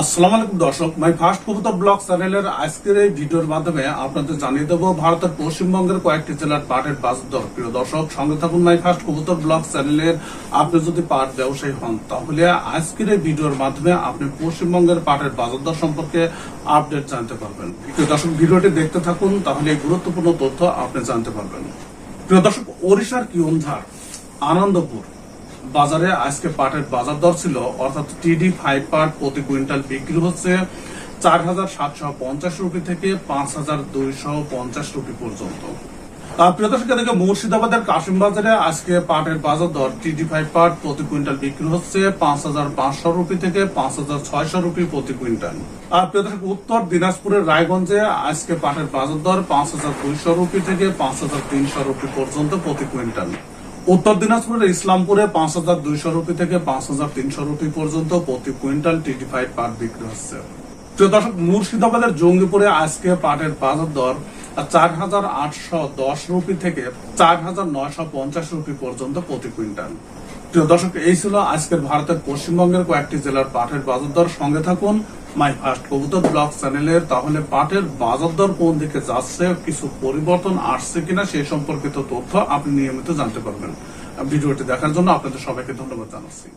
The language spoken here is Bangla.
আসসালামু আলাইকুম দর্শক মাই ফার্স্ট কবুতর ব্লগ চ্যানেলের আজকের এই ভিডিওর মাধ্যমে আপনাদের জানিয়ে দেবো ভারতের পশ্চিমবঙ্গের কয়েকটি জেলার পাটের বাজার প্রিয় দর্শক, সঙ্গে থাকুন মাই ফার্স্ট কবুতর ব্লগ চ্যানেলের আপনি যদি পাট ব্যবসায়ী হন, তাহলে আজকের এই ভিডিওর মাধ্যমে আপনি পশ্চিমবঙ্গের পাটের বাজার দর সম্পর্কে আপডেট জানতে পারবেন। প্রিয় দর্শক, ভিডিওটি দেখতে থাকুন, তাহলে এই গুরুত্বপূর্ণ তথ্য আপনি জানতে পারবেন। প্রিয় দর্শক, ওড়িশার কিউনঝাড় আনন্দপুর। বাজারে আজকে পাটের বাজার দর ছিল অর্থাৎ টিডি ফাইভ পাট প্রতি কুইন্টাল বিক্রি হচ্ছে চার হাজার সাতশো পঞ্চাশ রুপি থেকে পাঁচ হাজার দুইশো পঞ্চাশ রুপি পর্যন্ত। আহ, প্রিয় দর্শক এদিকে মুর্শিদাবাদের কাশিম বাজারে আজকে পাটের বাজার দর টিডি ফাইভ পাট প্রতি কুইন্টাল বিক্রি হচ্ছে পাঁচ হাজার পাঁচশো রুপি থেকে পাঁচ হাজার ছয়শো রুপি প্রতি কুইন্টাল। আর প্রিয় দর্শক উত্তর দিনাজপুরের রায়গঞ্জে আজকে পাটের বাজার দর পাঁচ হাজার দুইশো রুপি থেকে পাঁচ হাজার তিনশো রুপি পর্যন্ত প্রতি কুইন্টাল। উত্তর দিনাজপুরের ইসলামপুরে পাঁচ হাজার দুইশো রুপি থেকে পাঁচ হাজার তিনশো রুপি পর্যন্ত প্রতি কুইন্টাল টিটি ফাইভ পাট বিক্রি হচ্ছে। প্রিয় মুর্শিদাবাদের জঙ্গিপুরে আজকে পাটের বাজার দর চার হাজার আটশো দশ রুপি থেকে চার হাজার নয়শো পঞ্চাশ রুপি পর্যন্ত প্রতি কুইন্টাল। প্রিয় দর্শক, এই ছিল আজকের ভারতের পশ্চিমবঙ্গের কয়েকটি জেলার পাটের বাজার দর। সঙ্গে থাকুন মাই ফার্স্ট কবুতর ব্লগ চ্যানেলের, তাহলে পাটের বাজার দর কোন দিকে যাচ্ছে, কিছু পরিবর্তন আসছে কিনা, সেই সম্পর্কিত তথ্য আপনি নিয়মিত জানতে পারবেন। ভিডিওটি দেখার জন্য আপনাদের সবাইকে ধন্যবাদ জানাচ্ছি।